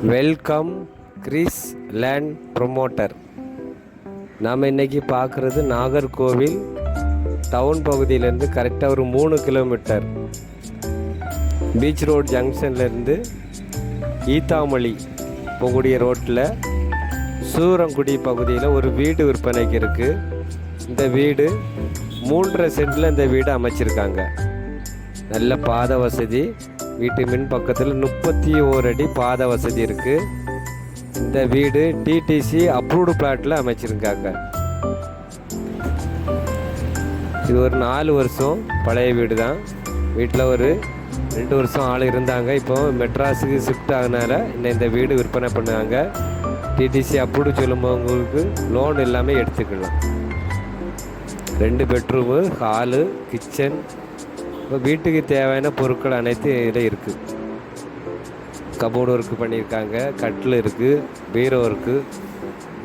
Welcome Chris land promoter. நாம் இன்னைக்கு பார்க்குறது நாகர்கோவில் டவுன் பகுதியிலேருந்து கரெக்டாக ஒரு மூணு கிலோமீட்டர். பீச் ரோட் ஜங்ஷன்லேருந்து ஈத்தாமொழி போகக்கூடிய ரோட்டில் சூரங்குடி பகுதியில் ஒரு வீடு விற்பனைக்கு இருக்குது இந்த வீடு மூன்றரை சென்டில் இந்த வீடு அமைச்சிருக்காங்க. நல்ல பாத வசதி. வீட்டு மின் பக்கத்தில் முப்பத்தி ஓர் அடி பாத வசதி இருக்குது இந்த வீடு டிடிசி அப்ரூவ்டு பிளாட்டில் அமைச்சிருக்காங்க. இது ஒரு நாலு வருஷம் பழைய வீடு தான் வீட்டில் ஒரு ரெண்டு வருஷம் ஆள் இருந்தாங்க. இப்போ மெட்ராஸுக்கு ஷிஃப்ட் ஆகினால இந்த இந்த வீடு விற்பனை பண்ணாங்க டிடிசி அப்ரூவ்டு சொல்லும்போது லோன் எல்லாமே எடுத்துக்கலாம். ரெண்டு பெட்ரூமு ஹாலு கிச்சன் வீட்டுக்கு தேவையான பொருட்கள் அனைத்தும் இதில் இருக்குது கபோர்டு ஒர்க்கு பண்ணியிருக்காங்க கட்டில் இருக்குது பீரோ இருக்குது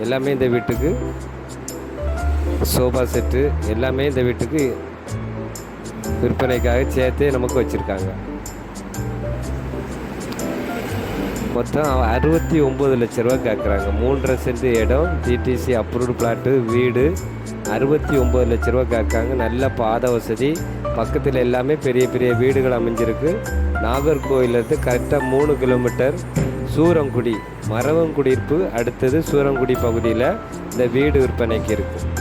எல்லாமே இந்த வீட்டுக்கு. சோஃபா செட்டு எல்லாமே இந்த வீட்டுக்கு விற்பனைக்காக சேர்த்தே நமக்கு வச்சுருக்காங்க. மொத்தம் அறுபத்தி ஒம்பது லட்ச ரூபா கேட்குறாங்க மூன்றரை சென்ட் இடம் டிடிசி அப்ரூவ்டு பிளாட்டு வீடு. அறுபத்தி ஒம்பது லட்ச ரூபா கேட்காங்க நல்ல பாத வசதி. பக்கத்தில் எல்லாமே பெரிய பெரிய வீடுகள் அமைஞ்சிருக்கு. நாகர்கோவிலேருந்து கரெக்டாக மூணு கிலோமீட்டர் சூரங்குடி மரவங்குடியிருப்பு அடுத்தது சூரங்குடி பகுதியில் இந்த வீடு விற்பனைக்கு இருக்குது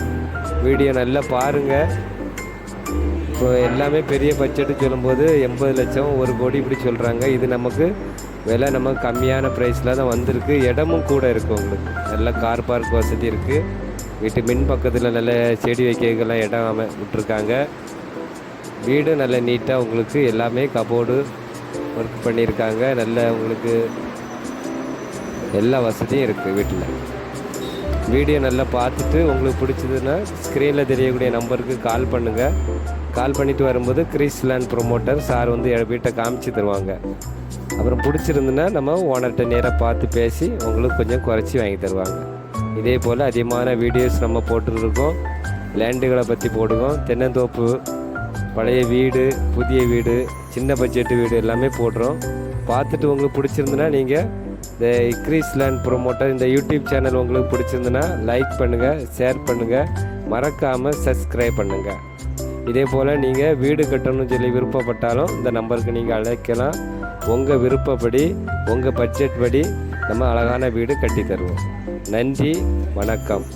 வீடியோ நல்லா பாருங்கள் இப்போ எல்லாமே பெரிய பட்ஜெட்டு சொல்லும்போது எண்பது லட்சம் ஒரு கோடி இப்படி சொல்கிறாங்க இது நமக்கு விலை நமக்கு கம்மியான ப்ரைஸில் தான் வந்திருக்கு. இடமும் கூட இருக்குது உங்களுக்கு. நல்ல கார் பார்க் வசதி இருக்குது வீட்டு மின் பக்கத்தில் நல்ல செடி வைக்கலாம் இடம் அமை விட்டுருக்காங்க. வீடு நல்ல நீட்டாக உங்களுக்கு எல்லாமே கபோர்டு ஒர்க் பண்ணியிருக்காங்க. நல்ல உங்களுக்கு எல்லா வசதியும் இருக்குது வீட்டில். வீடியோ நல்லா பார்த்துட்டு உங்களுக்கு பிடிச்சதுன்னா ஸ்க்ரீனில் தெரியக்கூடிய நம்பருக்கு கால் பண்ணுங்கள் கால் பண்ணிட்டு வரும்போது கிறிஸ் லேண்ட் ப்ரொமோட்டர் சார் வந்து என் வீட்டை காமிச்சு தருவாங்க. அப்புறம் பிடிச்சிருந்துன்னா நம்ம ஓனர்கிட்ட நேராக பார்த்து பேசி உங்களுக்கு கொஞ்சம் குறைச்சி வாங்கி தருவாங்க. இதே போல் அதிகமான வீடியோஸ் நம்ம போட்டுருக்கோம். லேண்டுகளை பற்றி போடுவோம். தென்னந்தோப்பு பழைய வீடு புதிய வீடு சின்ன பட்ஜெட்டு வீடு எல்லாமே போடுறோம். பார்த்துட்டு உங்களுக்கு பிடிச்சிருந்துன்னா நீங்கள் இந்த இக்ரீஸ் லேண்ட் ப்ரொமோட்டர் இந்த யூடியூப் சேனல் உங்களுக்கு பிடிச்சிருந்துன்னா லைக் பண்ணுங்கள் ஷேர் பண்ணுங்கள் மறக்காமல் சப்ஸ்கிரைப் பண்ணுங்கள் இதே போல் நீங்கள் வீடு கட்டணும்னு சொல்லி விருப்பப்பட்டாலும் இந்த நம்பருக்கு நீங்கள் அழைக்கலாம். உங்கள் விருப்பப்படி உங்கள் பட்ஜெட் படி நம்ம அழகான வீடு கட்டி தருவோம். நன்றி வணக்கம்.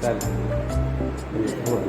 再来，你过。